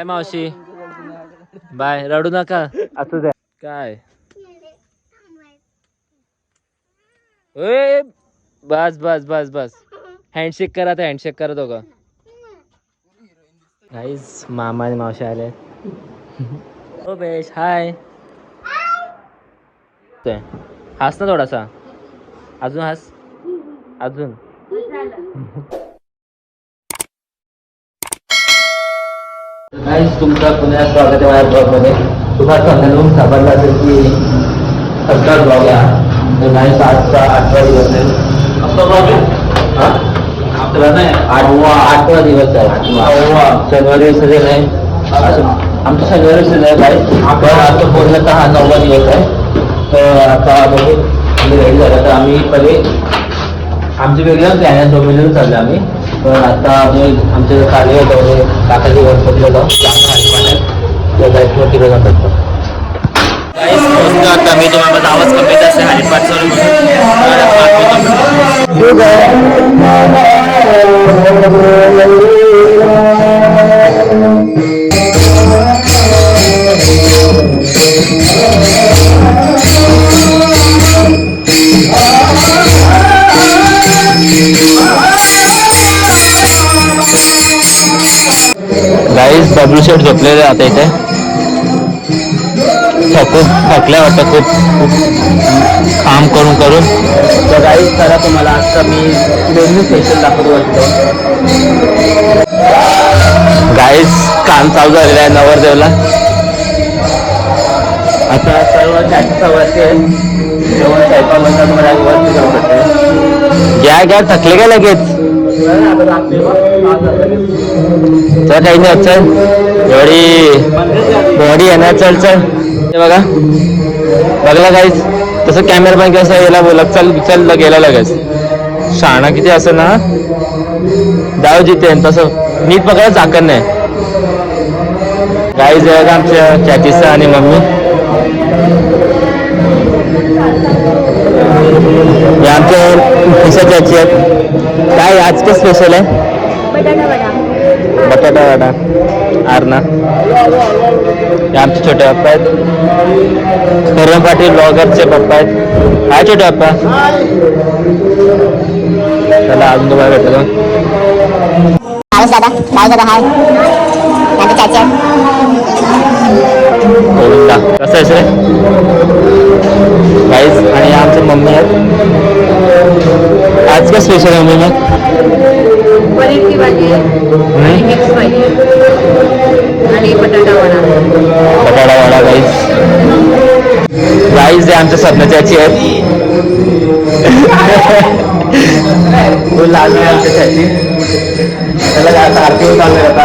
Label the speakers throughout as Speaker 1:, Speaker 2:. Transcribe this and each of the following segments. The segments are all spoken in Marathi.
Speaker 1: बाय मावशी. बाय रडू नका. असू द्या. काय? ओय बस बस बस बस. हँडशेक करा आता हँडशेक करा दोघं. गाईज मामा आणि मावशी आले. हो बेश हाय ते, हास ना थोडासा. अजून हास? अजून. गाईज तुमचं पुण्यात स्वागत आहे माझ्या ब्लॉगमध्ये तुम्हाला सांगायला सापडलं असेल की सत्ता ब्लॉग आहे तर गाईज आजचा आठवा दिवस आहे. आजचा ब्लॉग आहे? हा? आठवा नाही. आठवा आठवा दिवस आहे. आठवा. शनिवारी नाही. असं आमचं शनिवारी सगळे आहे आपण आता बोलण्याचा हा नववा दिवस आहे. तर आता बघू. आम्ही रेडी झाला. तर आम्ही पहिले आमचे वेगळ्या प्लॅन आहे. चाललो आम्ही. तर आता आम्ही आमचे कार्य होतं म्हणजे काकाची गणपतीला जाऊ जायचं तिकडे जातात आता मी तुम्हाला माझा आवाज कमी येत असेल हरिपाठ चालू गाईज बबलू शेट झोपलेले आता इथे. थकून थकल्या वाटतं खूप खूप काम करून करून. तर गाईज चला तुम्हाला आजचा मी दोन्ही स्पेशल दाखवतो वाटतो गाईज काम चालू झालेलं आहे नवरदेवला. आता सर्व वरती आहे. जेवण स्वयंपाक बनता तुम्हाला वरती जाऊ घ्या घ्या थकले का लगेच? चल काही नाही चल. एवढी बॉडी आहे ना चल चल. हे बघा. बघला काहीच तसं कॅमेरा पण कसं याला बोला. चल चल गेला लगेच. शाणा किती असं ना जाऊ जिथे तसं. नीट पकडा चाकण नाही. काहीच आहे का आमच्या चॅचीचा आणि मम्मी. हे आमच्या खुशा चाची आहेत. काय आज काय स्पेशल आहे?
Speaker 2: बटाटा वडा.
Speaker 1: बटाटा वडा. आरणा हे आमचे छोटे पप्पा आहेत. करण पाटील ब्लॉगरचे पप्पा आहेत. हाय छोटे पप्पा चला अजून तुम्हाला भेटतो.
Speaker 2: हाय दादा बाय दादा हाय. माझे चाचा
Speaker 1: गोविंदा कसं आहेस रे? गाईज आणि आमचे मम्मी आहेत. आज काय स्पेशल आहे. मम्मी
Speaker 3: आणि बटाटा वडा.
Speaker 1: गाईज गाईज हे आमच्या स्वप्नाची आजी आहेत लाल आमच्या त्याची त्याला आता आरती होत आले आता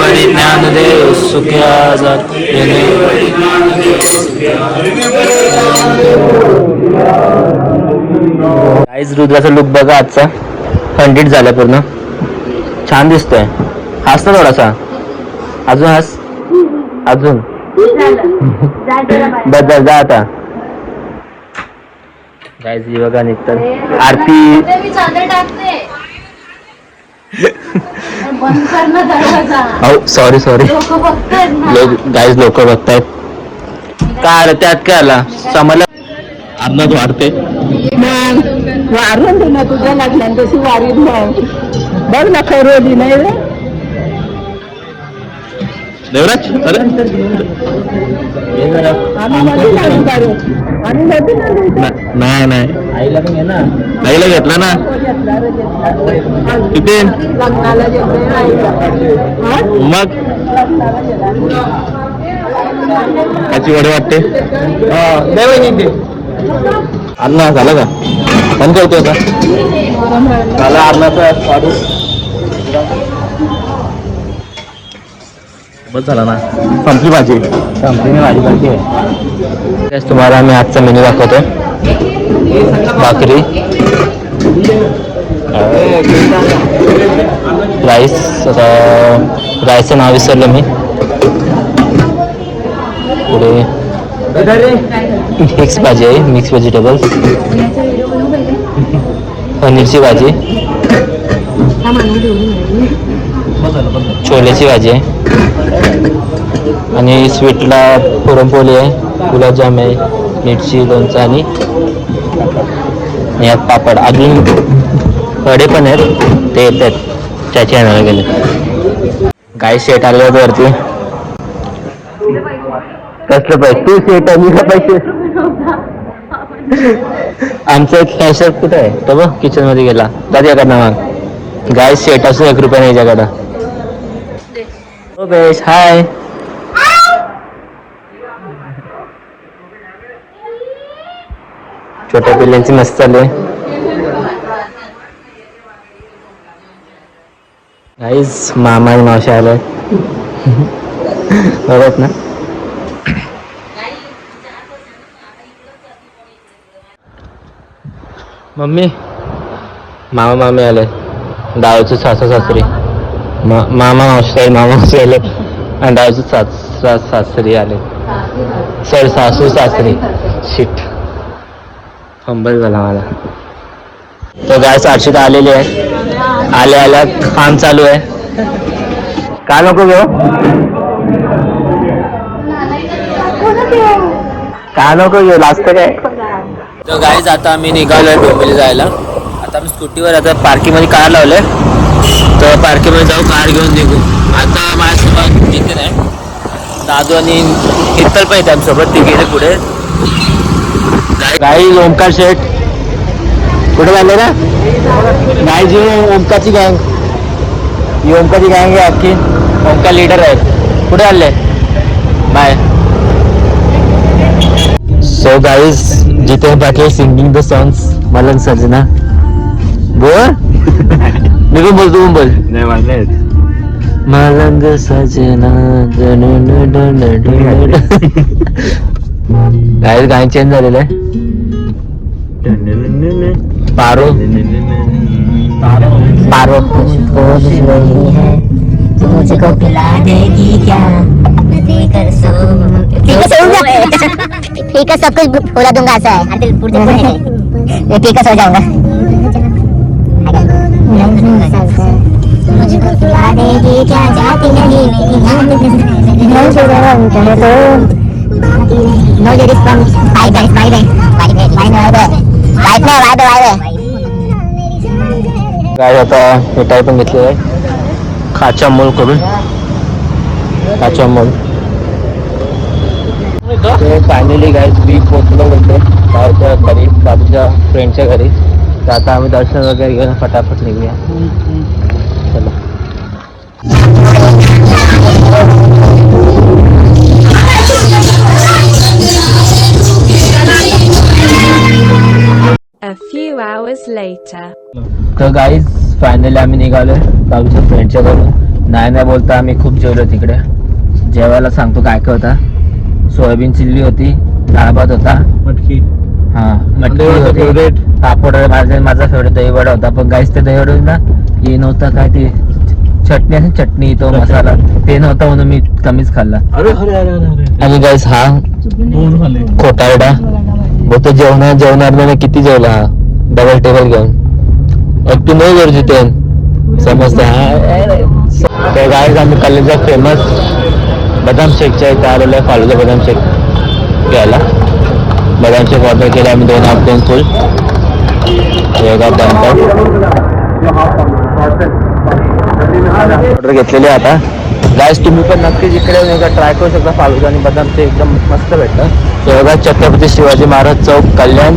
Speaker 1: परिज्ञान सुख्या जात रुद्राचा लुक बघा आजचा. थंडीत झाला पूर्ण. छान दिसतोय. हास ना थोडासा. अजून हास? अजून? बदल जा आता. गायज बघा निघतात. आरती. हो सॉरी सॉरी गाईज लोक बघतायत का त्यात काय आला? समजला? आमना वाढते.
Speaker 3: आरते वारून तुझ्या लागल्या तशी वारी
Speaker 4: बघ ना खरोदी नाही रे.
Speaker 1: देवराज अरे नाही नाही.
Speaker 4: आईला पण ना.
Speaker 1: आईला घेतला ना? किती मग? त्याची वडे वाटते? अण्णा झालं का? पण करतोय का
Speaker 4: मला अन्नाचा
Speaker 1: बस झाला ना? संपली भाजी.
Speaker 4: कंपनी माझी पाहिजे आहे.
Speaker 1: तुम्हाला मी आजचा मेन्यू दाखवतो भाकरी. राईस राईसचं नाव विसरलं मी. पुढे मिक्स भाजी आहे मिक्स व्हेजिटेबल्स पनीरची भाजी. छोलेची भाजी आहे. आणि स्वीटला पुरणपोळी आहे गुलाबजाम आहे मिरची लोणचं आणि यात पापड. अजून वडे पण आहेत ते येतात. त्याचे आणायला गेले. गाई शेट आले वरती. कसलं पैसे? तू शेट आणि का पैसे. आमचा एक कॅशर कुठे आहे? तो बघ किचनमध्ये गेला. त्याच्याकडनं मग गाय शेट असू एक रुपया नाही याच्याकडं हो हाय छोट्या पिल्लांची मस्त चालू आहे. गाईज मामा आणि मावशी आले बघत ना. मम्मी मामा मामी आले डावचे सासू सासरी. मा- मामा मावशी मामा मावशी आले आणि डावचे सास सासरी आले सॉरी सासू सासरी. शिट फंबल झाला मला तो गाय साक्षीत आलेली आहे. आल्या आल्या काम चालू आहे. का नको घेऊ? काय नको घेऊ? लागतं काय? तर गाईज आता आम्ही निघालोय डोंबिवली जायला. आता आम्ही स्कूटीवर आता पार्किंगमध्ये कार लावले तर पार्किंगमध्ये जाऊ कार घेऊन निघू. आता माझ्यासोबत नितीन आहे. दादू आणि हित्तल पण येते आमच्यासोबत. ते गेले पुढे. गाई ओमकार शेठ. कुठे झाले ना गाई जी ओमकारची गँग ही ओमकारची गँग आहे अख्खी ओमकार लीडर आहे कुठे आले बाय सो गाईज जिथे बाकी सिंगिंग द सॉंग्स मलन सर्जना. बोल. मी पण बोलतो पण बोल.
Speaker 4: नाही वाजले
Speaker 1: मलंग सजना गाय गाय चेंज झालेलं आहे पारो पारो
Speaker 5: मुझको पिला देगी क्या पीकर सब कुछ पूरा दूँगा ऐसा है। मैं पीकर सो जाऊँगा। मुझको पिला देगी क्या जाती नहीं no ladies from No ladies from Biden, it's Biden. Biden, Biden. Biden, Biden, Biden.
Speaker 1: काय आता मिठाई पण घेतली आहे. खाचा मोल करून. खाचा मोल फायनली गाईज मी पोचलो म्हणतो. बाहेरच्या घरी बाबूच्या फ्रेंडच्या घरी. तर आता आम्ही दर्शन वगैरे घेऊन फटाफट निघूया. चला.
Speaker 6: Few hours later.
Speaker 1: तर गाईज फायनली आम्ही निघालो बाजूच्या फ्रेंडच्या घरून. नाही नाही बोलता आम्ही खूप जेवलो तिकडे. जेवायला सांगतो काय काय होता. सोयाबीन चिल्ली होती डाळ भात होता.
Speaker 4: मटकी.
Speaker 1: हा मटकी होती.
Speaker 4: favorite.
Speaker 1: पापड माझा माझा फेवरेट दहीवडा होता. पण गाईस ते दहीवडा ना हे नव्हता काय ते चटणी आणि चटणी तो मसाला. ते नव्हता म्हणून मी कमीच खाल्ला.
Speaker 4: अरे अरे अरे अरे
Speaker 1: आणि गाईस हा
Speaker 4: दोन झाले
Speaker 1: खोटारडा. बोलतो जेवणार जेवणार नाही किती जेवला हा? डबल टेबल घेऊन. एक तू नाही गरजू ते समजते हा? ते गाईस आम्ही कॉलेजचा फेमस बदाम शेकच्या इथे आलेलो आहे फालुदा बदाम शेक घ्यायला. बदाम शेक ऑर्डर केला आम्ही दोन हाफ दोन फुल योगा ऑर्डर घेतलेली आहे आता. गाईस तुम्ही पण नक्कीच इकडे येऊन एकदा ट्राय करू शकता. फालुदा आणि बदाम ते एकदम मस्त भेटतं. ते छत्रपती शिवाजी महाराज चौक कल्याण.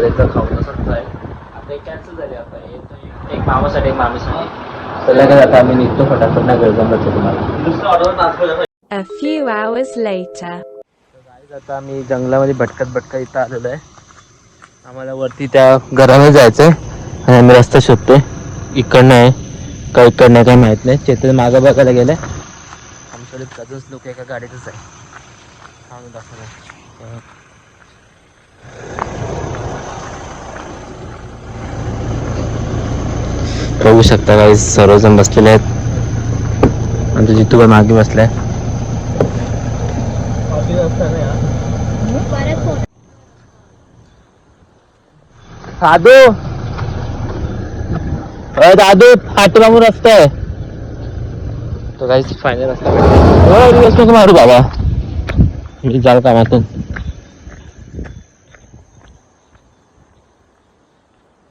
Speaker 1: त्याचं खाऊन असंच आहे. आता एक कॅन्सल झाली आता. एक- एक मामासाठी एक मामीसाठी तर लगेच आता आम्ही निघतो फटाफट नाही गरज जमलं तुम्हाला.
Speaker 6: A few hours later.
Speaker 1: Guys आता आम्ही जंगलामध्ये भटकत भटकत इथं आलेलो आहे. आम्हाला वरती त्या घरामध्ये जायचं आहे आणि आम्ही रस्ता शोधतोय. इकडनं आहे का इकडनं आहे काही माहीत नाही. चेतन मागं बघायला गेलं आमच्याकडे कजन्स लोक एका गाडीतच आहे. मी बघू शकता काही सर्वजण बसलेले आहेत. आमच्या जितू पण मागे बसलाय. दादू. अरे दादू पाठीमागून रस्ता आहे तो काही फायनल रस्ता नको मारू बाबा? मी जाऊ कामातून.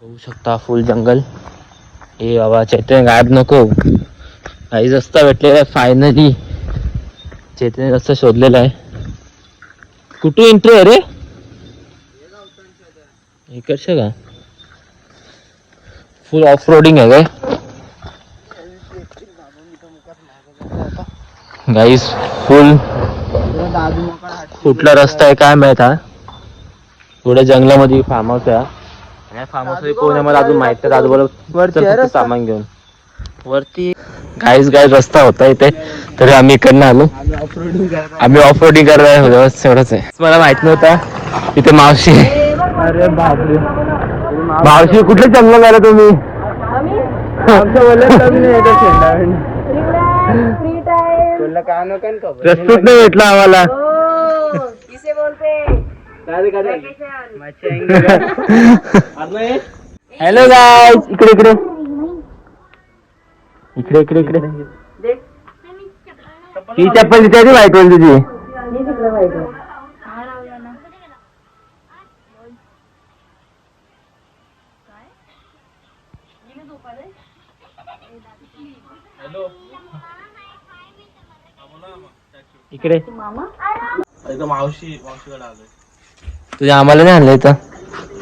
Speaker 1: बघू शकता फुल जंगल ए बाबा चैतन्य गायब नको. काही रस्ता भेटलेला आहे फायनली चैतन्य रस्ता शोधलेला आहे. कुठे एंट्री आहे रे? इकडचे का? फुल ऑफ रोडिंग आहे काय? गाईस फुल कुठला रस्ता आहे काय माहीत हा? पुढे जंगलामध्ये फार्म हाऊस आहे फार्म हाऊस कोण आहे. मला अजून माहीत नाही. बरोबर सामान घेऊन. वरती. रस्ता होता इथे. तरी आम्ही इकडनं आलो. आम्ही ऑफ रोडिंग करायला एवढंच आहे. मला माहीत नव्हता. इथे मावशी आहे. मावशी कुठले जंगल आला तुम्ही? प्रस्तुत नाही भेटला आम्हाला. हॅलो गाईज इकडे इकडे. इकडे इकडे इकडे. ही चप्पल तिथे आहे वाईट वाली तुझी? इकडे. तुझ्या आम्हाला नाही आणलं इथं.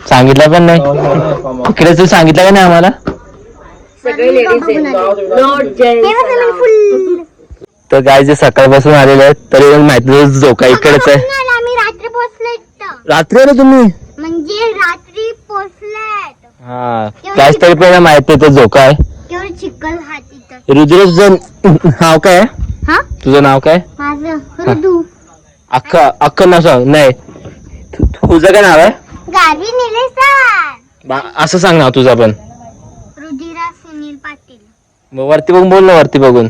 Speaker 1: सांगितलं पण नाही. इकडे तू सांगितलं का नाही आम्हाला? तर गाय जे सकाळपासून आलेले आहेत तरी पण माहिती झोका इकडेच आहे.
Speaker 5: आम्ही रात्री पोहोचलो
Speaker 1: आले तुम्ही?
Speaker 5: म्हणजे रात्री पोहोचलेत.
Speaker 1: हा. त्याच तरी पण माहिती आहे तो झोका आहे.
Speaker 5: तेवढं चिखल
Speaker 1: रुद्र तुझं नाव काय आहे?
Speaker 5: हा?
Speaker 1: तुझं नाव काय?
Speaker 5: माझं ऋतू
Speaker 1: अख्खा अख्खं नाव सांग. नाही. तुझं काय नाव आहे? बा- असं सांग नाव तुझं पण.
Speaker 5: रुधिरा सुनील पाटील.
Speaker 1: मग वरती बघून बोल ना वरती बघून.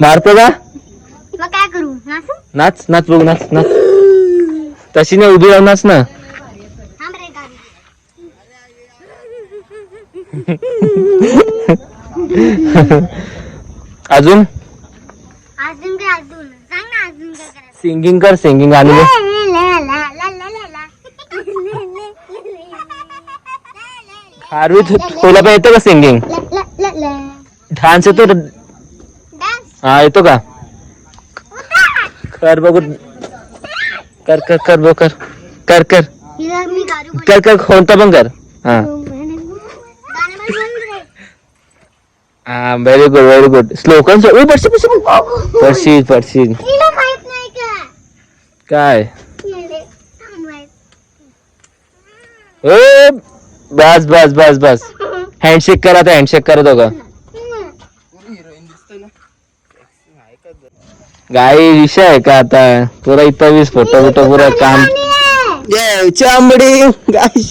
Speaker 1: मारतो का
Speaker 5: मग काय करू? नाचू?
Speaker 1: नाच नाच बघू नाच नाच. तशी नाही उभी राहून नाच ना.
Speaker 5: थांब रे गाडी
Speaker 1: अजून?
Speaker 5: अजून काय अजून? सांग ना अजून काय करायचं.
Speaker 1: सिंगिंग कर सिंगिंग आणि खारवी तु- तुला पण येतं का सिंगिंग
Speaker 5: ला, ला, ला, ला.
Speaker 1: डान्स येतो
Speaker 5: Dance.
Speaker 1: हा येतो का कर बघू कर कर कर बघ कर कर कर
Speaker 5: हिला मी दारू बोल-
Speaker 1: कर कर कोणता पण कर हा
Speaker 5: गाणं मला बोल रे.
Speaker 1: हा व्हेरी गुड व्हेरी गुड स्लोकन पडशी पडशी पडशी पडशी
Speaker 5: हिला माहीत नाही का
Speaker 1: काय
Speaker 5: हिला थांबवायचं.
Speaker 1: ए बस बस बस बस. हँडशेक करा आता हँडशेक करा दोघं. गाई विषय आहे का आता? पुरा इथं वीस फोटो बिटो पुरा काम. चांबडी गाई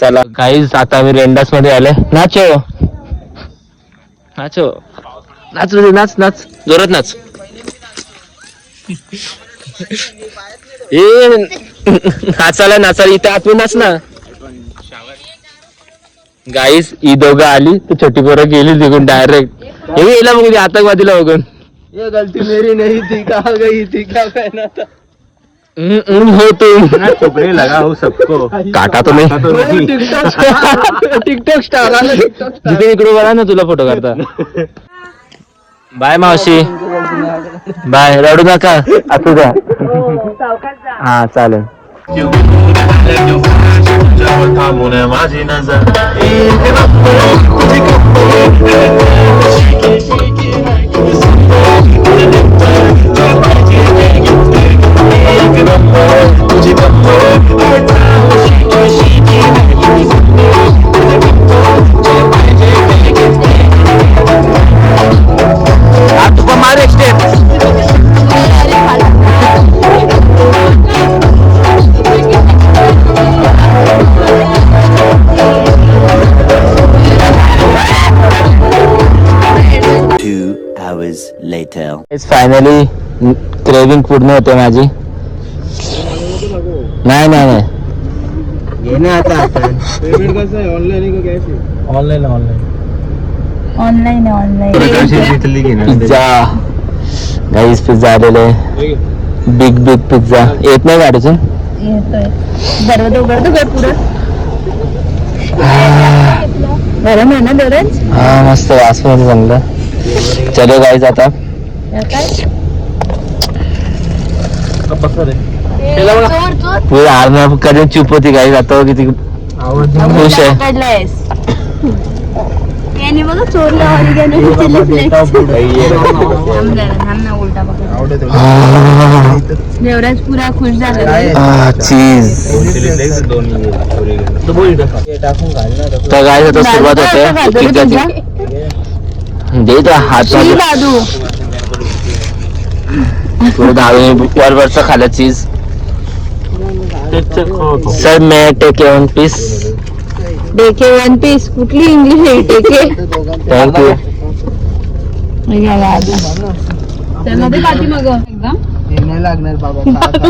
Speaker 1: चला. गाईज आता आम्ही रेंडासमध्ये आले नाचो. नाच. नाच रे, नाच नाच. जोरात नाच. ए नाचायला नाचायला. इथे आतून नाच ना. गाईस ही दोघं आली तर छोटी पोरं गेली तिकडून डायरेक्ट हे गेला बघून ते आतंकवादीला बघून.
Speaker 4: ये गलती मेरी नहीं थी कहा गई थी क्या कहना था.
Speaker 1: हम्म, हम्म, हो तुम
Speaker 4: चुपने लगा हो सबको.
Speaker 1: काटा तो नाही.
Speaker 4: टिकटॉक स्टार आला टिकटॉक
Speaker 1: जिथे इकडे बघा ना तुला फोटो काढता. बाय मावशी. बाय रडू नका. असू द्या हा चालेल. Tamune maji nazar Even
Speaker 7: up for Take
Speaker 1: up for Shake it, shake it like it's a craving पूर्ण होते माझी. नाही नाही नाही.
Speaker 4: ऑनलाईन का कॅश आहे? Online online
Speaker 3: online online
Speaker 1: pizza. Guys pizza आलेले बिग बिग पिझ्झा येत नाही गाडीतून?
Speaker 3: येतोय. दरवाजा उघडतो काय पुढं? गरम आहे ना
Speaker 1: हा मस्त वास चलो गाईज आता.
Speaker 3: काय?
Speaker 1: पुढे आर्मी कधी चुप होती आता बघ किती खुश आहे.
Speaker 3: काढलायस याने बघा चोरला ऑरिगॅनो उलटा पकड. देवराज पुरा खुश
Speaker 1: चीज तर आता सुरुवात होते. दे हात
Speaker 3: शी
Speaker 1: बाजू.
Speaker 3: दादू
Speaker 1: दहावी वर वरचं खाल्लं cheese sir may take one piece
Speaker 3: डेके one piece कुठली इंग्लिश आहे? डेके
Speaker 1: थँक्यू
Speaker 3: त्यामध्ये पाठी मग एकदम.
Speaker 4: नाही लागणार बाबा खा, खा.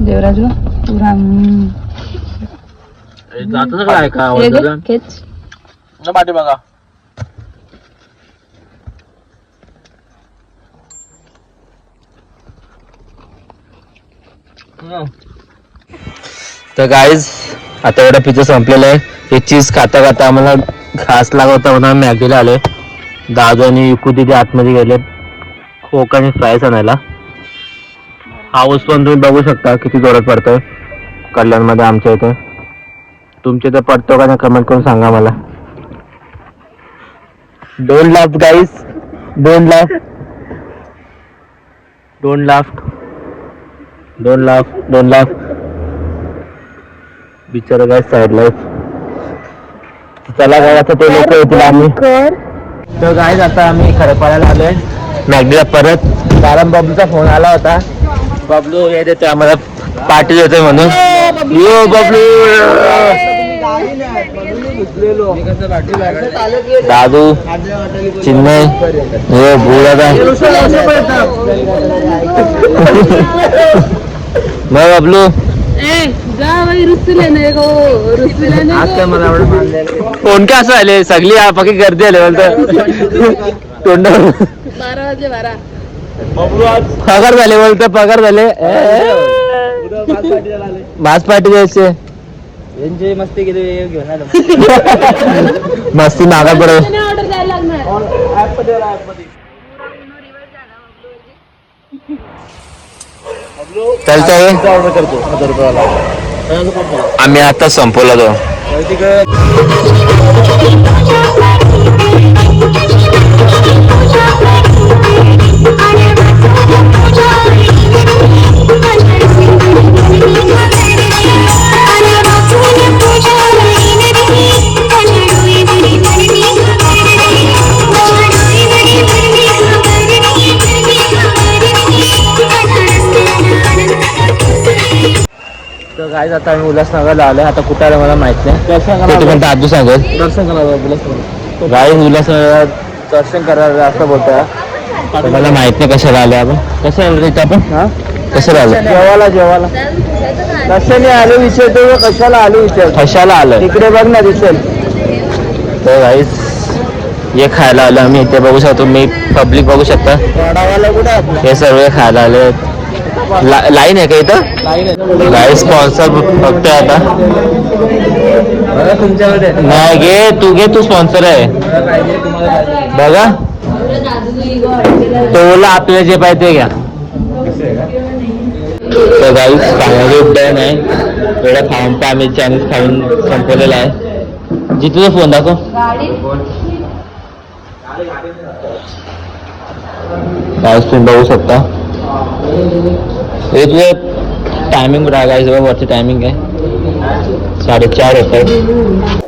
Speaker 3: देवराज पुरा
Speaker 1: काय का.
Speaker 4: पाठी बघा
Speaker 1: तर गाईज आता एवढा पिझ्झा संपलेला आहे. हे चीज खाता खाता आम्हाला घास लागत होता म्हणून मॅगीला आले दादू आणि युकू तिथे आतमध्ये गेले कोक आणि फ्रायस आणायला. हाऊस पण तुम्ही बघू शकता किती जोरात पडतोय. कल्याणमध्ये आमच्या इथे. तुमच्या इथे पडतो का नाही कमेंट करून सांगा मला. Don't laugh guys don't laugh don't laugh don't laugh don't laugh बिचारा काय साईडला चला काय आता ते लोक येतील आम्ही.
Speaker 3: कर
Speaker 1: तर काय आता आम्ही खरपाड्याला आलोय. मॅगडीला परत. कारण बबलूचा फोन आला होता. बबलू हे देतोय आम्हाला. पार्टी देतोय म्हणून. यो बबलू! दादू चिन्मय हे भूदादा मग बबलू. कोण काय असं आले? सगळी पक्की गर्दी आले बोलत तोंड
Speaker 3: बारा वाजले बारा.
Speaker 1: पगार झाले बोलत पगार झाले. मास पार्टी द्यायचे.
Speaker 4: यांची मस्ती केली घेऊन आलो.
Speaker 1: मस्ती मागा पडे
Speaker 3: ऑर्डर द्यायला लागणार.
Speaker 1: चालतंय
Speaker 4: करतो हजार रुपयाला
Speaker 1: आम्ही आता संपवला तो. काय आता आम्ही उल्हासनगरला आलोय. आता कुठे आलं मला माहीत नाही. ते तुम्ही दादू सांगेल
Speaker 4: दर्शन करायला उल्हासनगर
Speaker 1: गाई उल्हासनगर दर्शन करायला असं बोलतोय. मला माहीत नाही कशाला आलो आपण. कसं आलो रे आपण? कशाला आलो
Speaker 4: जेवायला जेवायला. कशाने आले विचारतो कशाला आले विचार
Speaker 1: कशाला आलोय?
Speaker 4: तिकडे बघ ना दिसेल.
Speaker 1: तर गाईस हे खायला आलो आम्ही. इथे बघू शकतो. मी पब्लिक बघू शकता? हे सर्व खायला आले लाईन आहे का इथं? गाई स्पॉन्सर बघतोय आता. नाही घे तू घे तू स्पॉन्सर आहे.
Speaker 4: बघा.
Speaker 1: बघा टोला आपल्याला जे पाहिजे ते घ्या. तर गाईस फायनली उड्डाण आहे. एवढ्या खाऊन पण आम्ही चायनीज खाऊन संपवलेला आहे. जी तुझा फोन दाखव. गाईस तुम्ही बघू शकता. हे तुझं टायमिंग राहा गाईस वरती टायमिंग आहे साडेचार होत